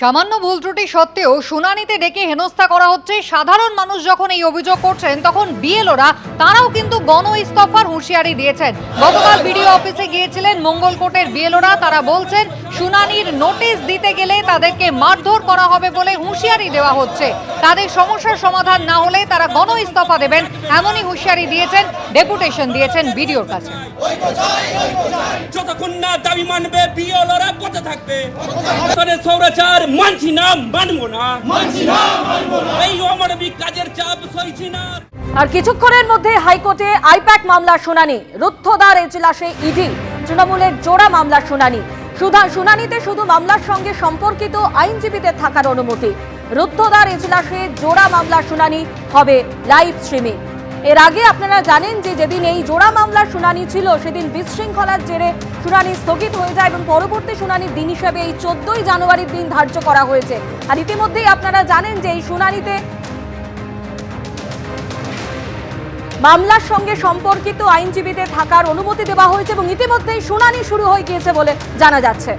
সামান্য ভুল ত্রুটি সত্ত্বেও শুনানিতে ডেকে হেনস্থা করা হচ্ছে। সাধারণ মানুষ যখন এই অভিযোগ করছেন, তখন বিএলওরা তারাও কিন্তু গণ ইস্তফার হুঁশিয়ারি দিয়েছেন। গতকাল বিডিও অফিসে গিয়েছিলেন মঙ্গলকোটের বিএলওরা। তারা বলছেন, শুনানির নোটিশ দিতে গেলে তাদেরকে মারধর করা হবে বলে হুঁশিয়ারি দেওয়া হচ্ছে। তাদের সমস্যার সমাধান না হলে তারা গণ ইস্তফা দেবেন এমনই হুঁশিয়ারি দিয়েছেন, ডেপুটেশন দিয়েছেন বিডিওর কাছে। যতক্ষণ না দাবি মানবে, বিএলওরা থাকবে? সৌরাচার মানছি না মানবো না। মানছি না মানবো না। এই অমানবিক কাজের চাপ সইছি না। আর কিছুক্ষণের মধ্যে হাইকোর্টে আইপ্যাক মামলার শুনানি রুদ্ধদ্বার এজলাসে ইডি তৃণমূলের জোড়া মামলার শুনানি। সুধা শুনানিতে শুধু মামলার সঙ্গে সম্পর্কিত আইনজীবীদের থাকার অনুমতি। রুদ্ধদ্বার এজলাসে জোড়া মামলার শুনানি হবে লাইভ স্ট্রিমিং। এর আগে আপনারা জানেন যে যেদিন এই জোড়া মামলার শুনানি ছিল, সেদিন বিশৃঙ্খলার জেরে শুনানি স্থগিত হয়ে যায় এবং পরবর্তী শুনানির দিন হিসেবে এই চোদ্দই জানুয়ারির দিন ধার্য করা হয়েছে। আর ইতিমধ্যেই আপনারা জানেন যে এই শুনানিতে মামলার সঙ্গে সম্পর্কিত আইনজীবীদের থাকার অনুমতি দেওয়া হয়েছে এবং ইতিমধ্যেই শুনানি শুরু হয়ে গিয়েছে বলে জানা যাচ্ছে।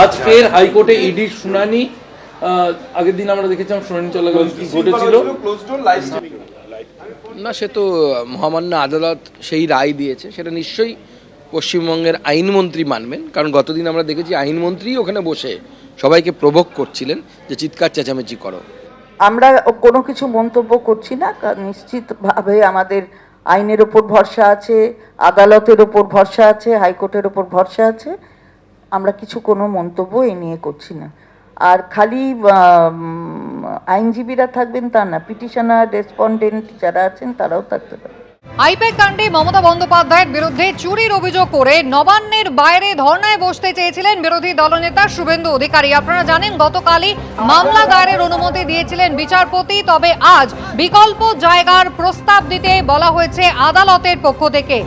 আজ ফের হাইকোর্টে ইডির শুনানি আগের দিন আমরা দেখেছিলাম শুনানি চলে গেল কি ঘটেছিল? না সে তো মহামান্য আদালত সেই রায় দিয়েছে সেটা নিশ্চয়ই পশ্চিমবঙ্গের আইনমন্ত্রী মানবেন কারণ গতদিন আমরা দেখেছি আইনমন্ত্রী ওখানে বসে সবাইকে প্রভোগ করছিলেন যে চিৎকার চেঁচামেচি করো। আমরা কোনো কিছু মন্তব্য করছি না কারণ নিশ্চিতভাবে আমাদের আইনের ওপর ভরসা আছে আদালতের ওপর ভরসা আছে হাইকোর্টের ওপর ভরসা আছে। আমরা কিছু কোনো মন্তব্য এ নিয়ে করছি না। আর খালি আইনজীবীরা থাকবেন তা না, পিটিশনার, রেসপন্ডেন্ট যারা আছেন তারাও থাকতে পারে আইপ্যাক কাণ্ডে মমতা বন্দ্যোপাধ্যায়ের বিরুদ্ধে চুরির অভিযোগ করে নবান্নের বাইরে ধর্নায় বসতে চেয়েছিলেন বিরোধী দলনেতা শুভেন্দু অধিকারী। আপনারা জানেন, গতকালই মামলা দায়েরের অনুমতি দিয়েছিলেন বিচারপতি, তবে আজ বিকল্প জায়গার প্রস্তাব দিতে বলা হয়েছে আদালতের পক্ষ থেকে।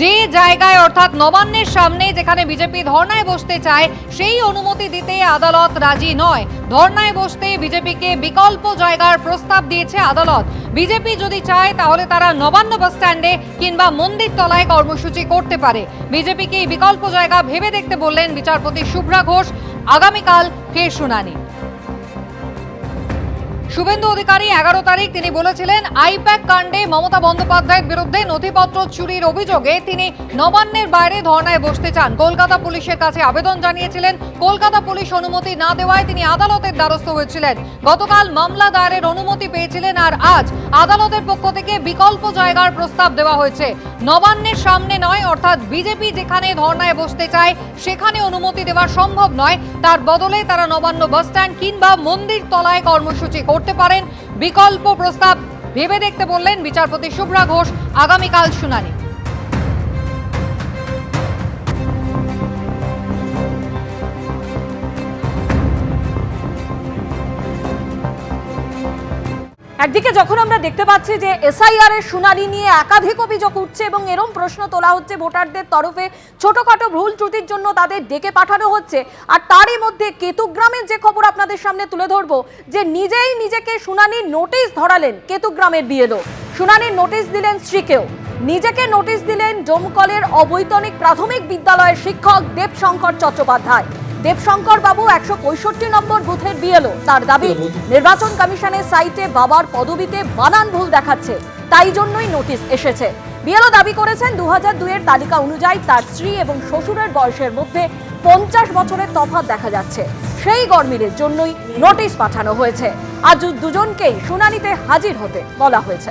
যে জায়গায়, অর্থাৎ নবান্নের সামনে যেখানে বিজেপি ধর্নায় বসতে চায়, সেই অনুমতি দিতে আদালত রাজি নয়। ধর্নায় বসতে বিজেপিকে বিকল্প জায়গার প্রস্তাব দিয়েছে আদালত। বিজেপি যদি চায়, তাহলে তারা নবান্ন বাস স্ট্যান্ডে কিংবা মন্দির তলায় কর্মসূচি করতে পারে। বিজেপিকে বিকল্প জায়গা ভেবে দেখতে বললেন বিচারপতি শুভ্রা ঘোষ। আগামীকাল ফের শুনানি। শুভেন্দু অধিকারী এগারো তারিখ তিনি বলেছিলেন, আইপ্যাক কাণ্ডে মমতা বন্দ্যোপাধ্যায়ের বিরুদ্ধে নথিপত্র চুরির অভিযোগে তিনি নবান্নের বাইরে ধর্নায় বসতে চান। কলকাতা পুলিশের কাছে আবেদন জানিয়েছিলেন, কলকাতা পুলিশ অনুমতি না দেওয়ায় তিনি আদালতের দ্বারস্থ হয়েছিলেন। গতকাল মামলা দায়েরের অনুমতি পেয়েছিলেন আর আজ আদালতের পক্ষ থেকে বিকল্প জায়গার প্রস্তাব দেওয়া হয়েছে। নবান্নের সামনে নয়, অর্থাৎ বিজেপি যেখানে ধর্নায় বসতে চায়, সেখানে অনুমতি দেওয়া সম্ভব নয়। তার বদলে তারা নবান্ন বাসস্ট্যান্ড কিংবা মন্দির তলায় কর্মসূচি করতে পারেন। বিকল্প প্রস্তাব ভেবে দেখতে বললেন বিচারপতি শুভ্রা ঘোষ। আগামীকাল শুনানি। একদিকে যখন আমরা দেখতে পাচ্ছি যে এসআইআর এর শুনানি নিয়ে একাধিক অভিযোগ উঠছে এবং এরম প্রশ্ন তোলা হচ্ছে, ভোটারদের তরফে ছোটখাটো ভুল ত্রুটির জন্য তাদের ডেকে পাঠানো হচ্ছে। আর তারই মধ্যে কেতুগ্রামের যে খবর আপনাদের সামনে তুলে ধরবো, যে নিজেই নিজেকে শুনানির নোটিশ ধরালেন কেতুগ্রামের বিএলও। শুনানির নোটিশ দিলেন স্ত্রীকেও নিজেকে নোটিশ দিলেন ডোমকলের অবৈতনিক প্রাথমিক বিদ্যালয়ের শিক্ষক দেবশঙ্কর চট্টোপাধ্যায়। দেবশঙ্কর বাবু একশো পঁয়ষট্টি নম্বর বুথের বিএলও। তার দাবি, নির্বাচন কমিশনের সাইটে বাবার পদবিতে বানান ভুল দেখাচ্ছে। তাই জন্যই নোটিশ এসেছে। বিএলও দাবি করেছেন দু হাজার দুইয়ের তালিকা অনুযায়ী তার স্ত্রী এবং শ্বশুরের বয়সের মধ্যে পঞ্চাশ বছরের তফাৎ দেখা যাচ্ছে। সেই গরমিলের জন্যই নোটিশ পাঠানো হয়েছে। আজ দুজনকেই শুনানিতে হাজির হতে বলা হয়েছে।